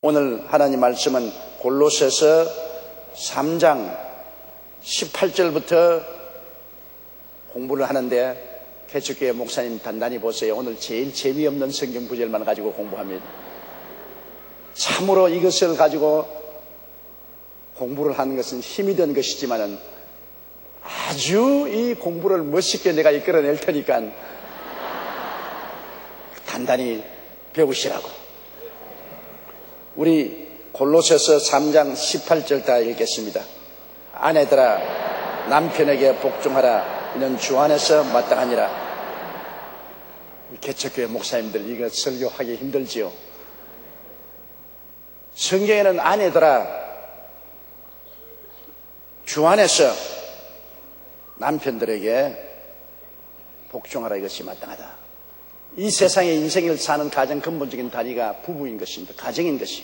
오늘 하나님 말씀은 골로새서 3장 18절부터 공부를 하는데 개척교회 목사님 단단히 보세요. 오늘 제일 재미없는 성경 구절만 가지고 공부합니다. 참으로 이것을 가지고 공부를 하는 것은 힘이 든 것이지만은 아주 이 공부를 멋있게 내가 이끌어낼 테니까 단단히 배우시라고. 우리 골로새서 3장 18절 다 읽겠습니다. 아내들아 남편에게 복종하라 이는 주 안에서 마땅하니라. 개척교회 목사님들 이거 설교하기 힘들지요. 성경에는 아내들아 주 안에서 남편들에게 복종하라 이것이 마땅하다. 이 세상의 인생을 사는 가장 근본적인 다리가 부부인 것입니다. 가정인 것이.